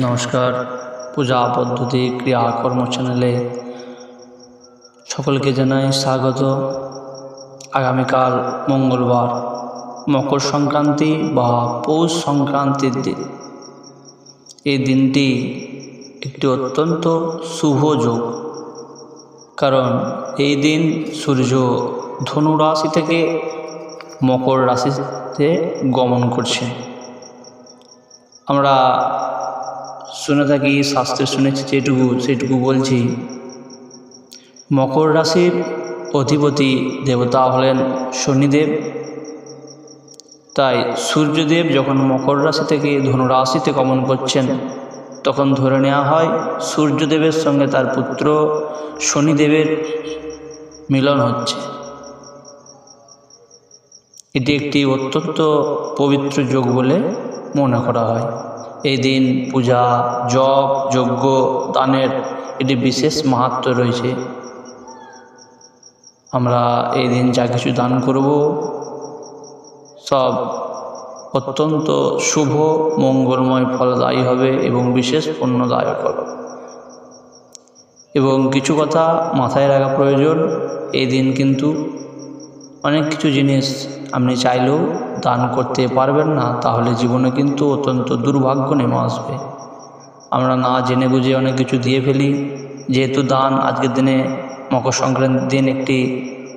নমস্কার। পূজা পদ্ধতি ক্রিয়াকর্ম চ্যানেলে সকলকে জানাই স্বাগত। আগামীকাল মঙ্গলবার, মকর সংক্রান্তি বা পৌষ সংক্রান্তির দিন। এই দিনটি একটি অত্যন্ত শুভ যোগ। কারণ এই দিন সূর্য ধনু রাশি থেকে মকর রাশিতে গমন করছে। আমরা শুনে থাকি, শাস্ত্রে শুনেছি, যেটুকু, সেটুকু বলছি। মকর রাশির অধিপতি দেবতা হলেন শনিদেব। তাই সূর্যদেব যখন মকর রাশি থেকে ধনুরাশিতে গমন করছেন, তখন ধরে নেওয়া হয়, সূর্যদেবের সঙ্গে তার পুত্র শনিদেবের মিলন হচ্ছে। এটি একটি অত্যন্ত পবিত্র যোগ বলে মনে করা হয়। এই দিন পূজা, জপ, যজ্ঞ, দানের এটি বিশেষ মাহাত্ম রয়েছে। আমরা এই দিন যা কিছু দান করব, সব অত্যন্ত শুভ, মঙ্গলময় ফলদায়ী হবে এবং বিশেষ পুণ্যদায়ক হবে। এবং কিছু কথা মাথায় রাখা প্রয়োজন, এই দিন কিন্তু অনেক কিছু জিনিস আপনি চাইলেও দান করতে পারবেন না, তাহলে জীবনে কিন্তু অত্যন্ত দুর্ভাগ্য নেমে আসবে। আমরা না জেনে বুঝে অনেক কিছু দিয়ে ফেলি। যেহেতু দান আজকের দিনে মকর সংক্রান্তির দিন একটি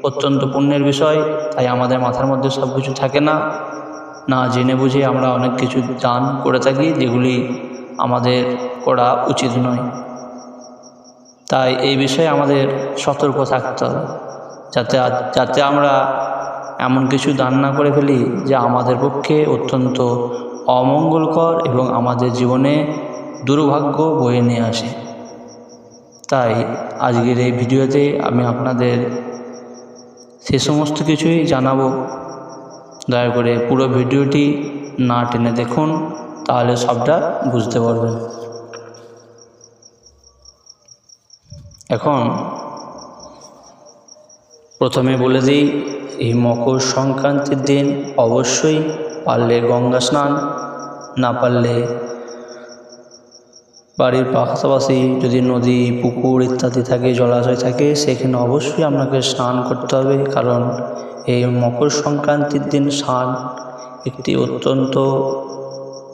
অত্যন্ত পুণ্যের বিষয়, তাই আমাদের মাথার মধ্যে সব কিছু থাকে না। না জেনে বুঝে আমরা অনেক কিছু দান করে থাকি, যেগুলি আমাদের করা উচিত নয়। তাই এই বিষয়ে আমাদের সতর্ক থাকতে হবে। যাতে যাতে আমরা এমন কিছু দান না করে ফেলি যা আমাদের পক্ষে অত্যন্ত অমঙ্গলকর এবং আমাদের জীবনে দুর্ভাগ্য বয়ে নিয়ে আসে। তাই আজকের এই ভিডিওতে আমি আপনাদের সে সমস্ত কিছুই জানাব। দয়া করে পুরো ভিডিওটি না টেনে দেখুন, তাহলে সবটা বুঝতে পারবেন। এখন প্রথমে বলে দিই, এই মকর সংক্রান্তির দিন অবশ্যই পারলে গঙ্গা স্নান, না পারলে বাড়ির পাশাপাশি যদি নদী, পুকুর ইত্যাদি থাকে, জলাশয় থাকে, সেখানে অবশ্যই আপনাকে স্নান করতে হবে। কারণ এই মকর সংক্রান্তির দিন স্নান একটি অত্যন্ত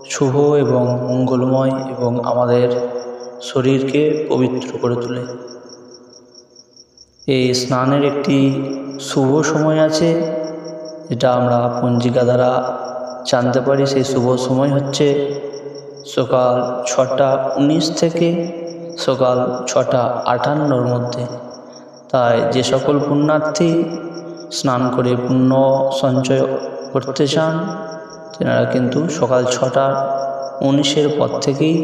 শুভ এবং মঙ্গলময় এবং আমাদের শরীরকে পবিত্র করে তোলে। এই স্নানের একটি শুভ সময় আছে, যেটা আমরা পঞ্জিকা দ্বারা জানতে পারি। সেই শুভ সময় হচ্ছে সকাল ছটা উনিশ থেকে সকাল ছটা আটান্নর মধ্যে। তাই যে সকল পুণ্যার্থী স্নান করে পুণ্য সঞ্চয় করতে চান, তেনারা কিন্তু সকাল ছটা উনিশের পর থেকেই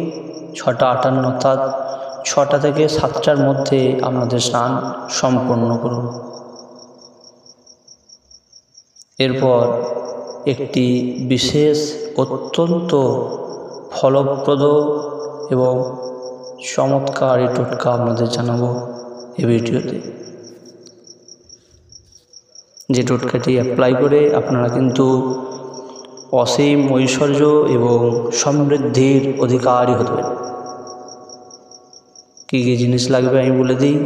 ছটা আটান্ন অর্থাৎ ছটা থেকে সাতটার মধ্যে আপনাদের স্নান সম্পন্ন করুন। এরপর একটি বিশেষ অত্যন্ত ফলপ্রদ এবং চমৎকার এই টোটকা আপনাদের জানাব এই ভিডিওতে। যে টোটকাটি অ্যাপ্লাই করে আপনারা কিন্তু অসীম ঐশ্বর্য এবং সমৃদ্ধির অধিকারী হবেন কী কী জিনিস লাগবে আমি বলে দিই।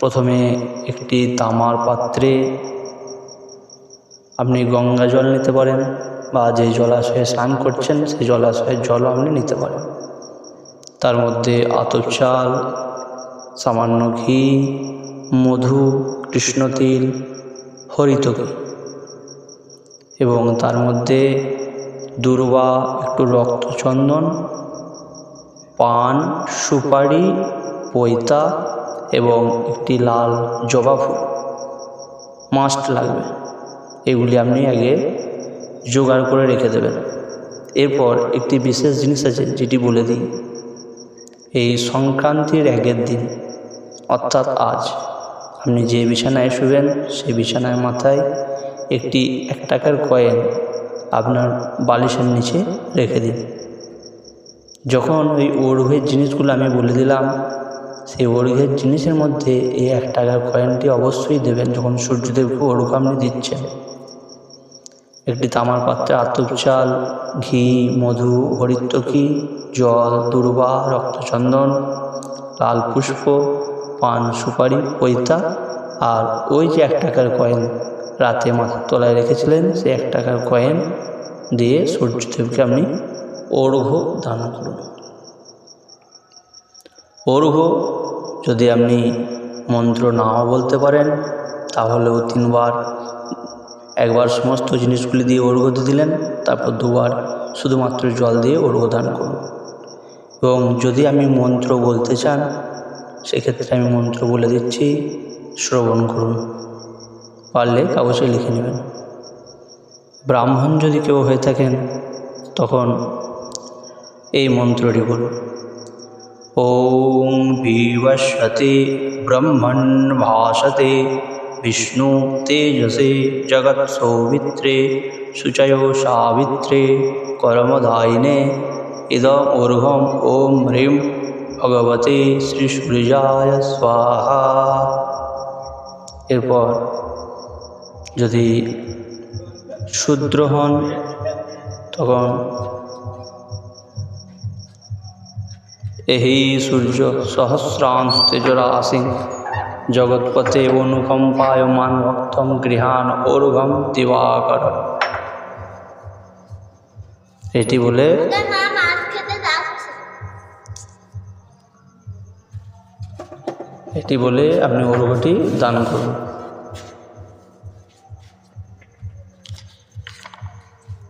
প্রথমে একটি তামার পাত্রে আপনি গঙ্গা জল নিতে পারেন বা যে জলাশয়ে স্নান করছেন, সেই জলাশয়ের জলও আপনি নিতে পারেন। তার মধ্যে আতপ চাল, সামান্য ঘি, মধু কৃষ্ণতিল হরিতকি এবং তার মধ্যে দুর্বা, একটু রক্তচন্দন পান, সুপারি পৈতা এবং একটি লাল জবা ফুল মাস্ট লাগবে। এগুলি আপনি আগে জোগাড় করে রেখে দেবেন। এরপর একটি বিশেষ জিনিস আছে যেটি বলে দিই। এই সংক্রান্তির আগের দিন, অর্থাৎ আজ, আপনি যে বিছানায় শুবেন, সেই বিছানায় মাথায় একটি এক টাকার কয়েন আপনার বালিশের নিচে রেখে দিন। যখন ওই অর্ঘের জিনিসগুলো আমি বলে দিলাম, সেই অর্ঘের জিনিসের মধ্যে এই এক টাকার কয়েনটি অবশ্যই দেবেন যখন সূর্যদেবকে অর্ঘ আপনি দিচ্ছেন একটি তামার পাত্রে আতপ চাল, ঘি, মধু হরিত্বকি জল, দুর্বা, রক্তচন্দন, লাল পুষ্প, পান, সুপারি, পৈতা আর ওই যে এক টাকার কয়েন রাতে মাথার তলায় রেখেছিলেন, সেই এক টাকার কয়েন দিয়ে সূর্যদেবকে আপনি অর্ঘ্য দান করুন। অর্ঘ্য যদি আপনি মন্ত্র নাও বলতে পারেন, তাহলেও তিনবার। একবার সমস্ত জিনিসগুলি দিয়ে অর্ঘ্য দিলেন, তারপর দুবার শুধুমাত্র জল দিয়ে অর্ঘ্য দান করুন। এবং যদি আমি মন্ত্র বলতে চান, সেক্ষেত্রে আমি মন্ত্র বলে দিচ্ছি, শ্রবণ করুন। পারলে কাগজে লিখে নেবেন। ব্রাহ্মণ যদি কেউ হয়ে থাকেন, তখন এই মন্ত্রটি বলুন ওম বিবশতে ব্রহ্মণ ভাসতে বিষ্ণু তেজসে জগৎ সৌমিত্রে শুচয় সাবিত্রে কর্মদায়িনে ইদম ঊর্ধ্বম ওম হ্রিম ভগবতে শ্রী সূর্যায় স্বাহা এরপর যদি শূদ্র হন তখন ଏହି ସୂର୍ଯ୍ୟ ସହସ୍ରାଂଶ ତେଜରାଶି ଜଗତପତେ ଅନୁକମ୍ପାୟମାନ ଭକ୍ତମ ଗୃହାନ ଓର୍ଘମ ଦିବାକର এটি বলে ওদের মা মাছ খেতে যাচ্ছে এটি বলে আপনি অর্ঘ্যটি দান করুন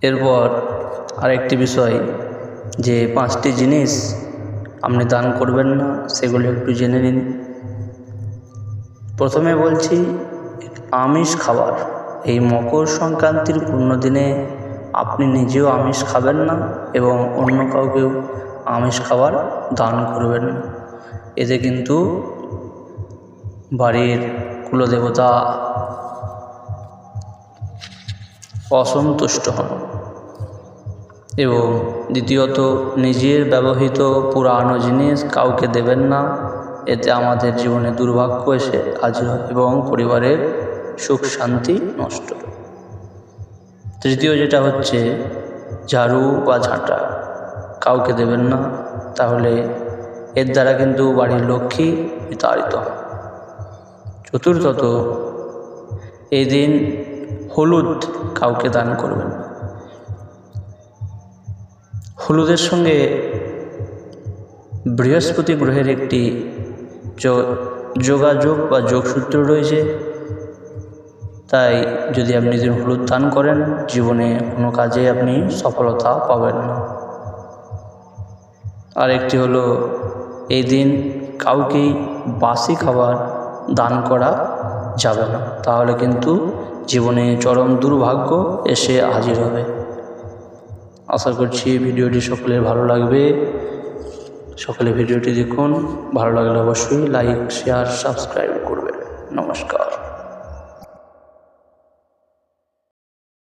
এরপর আরেকটি বিষয় যে পাঁচটি জিনিস আপনি দান করবেন না, সেগুলো একটু জেনে নিন। প্রথমে বলছি, আমিষ খাবার। এই মকর সংক্রান্তির পূর্ণ দিনে আপনি নিজেও আমিষ খাবেন না এবং অন্য কাউকেও আমিষ খাবার দান করবেন না। এতে কিন্তু বাড়ির কুলদেবতা অসন্তুষ্ট হন। এবং দ্বিতীয়ত, নিজের ব্যবহৃত পুরানো জিনিস কাউকে দেবেন না। এতে আমাদের জীবনে দুর্ভাগ্য এসে হয় এবং পরিবারের সুখ, শান্তি নষ্ট তৃতীয় যেটা হচ্ছে, ঝাড়ু বা ঝাঁটা। কাউকে দেবেন না, তাহলে এর দ্বারা কিন্তু বাড়ির লক্ষ্মী বিতাড়িত হয়। চতুর্থত, এই দিন হলুদ কাউকে দান করবেন না। হলুদের সঙ্গে বৃহস্পতি গ্রহের একটি যোগাযোগ বা যোগসূত্র রয়েছে। তাই যদি আপনি দিন হলুদ দান করেন, জীবনে কোনো কাজে আপনি সফলতা পাবেন না। আর একটি হলো, এই দিন কাউকেই বাসি খাবার দান করা যাবে না। তাহলে কিন্তু জীবনে চরম দুর্ভাগ্য এসে হাজির হবে। আশা করছি ভিডিওটি সকলের ভালো লাগবে। সকলে ভিডিওটি দেখুন। ভালো লাগলে অবশ্যই লাইক শেয়ার সাবস্ক্রাইব করবে নমস্কার।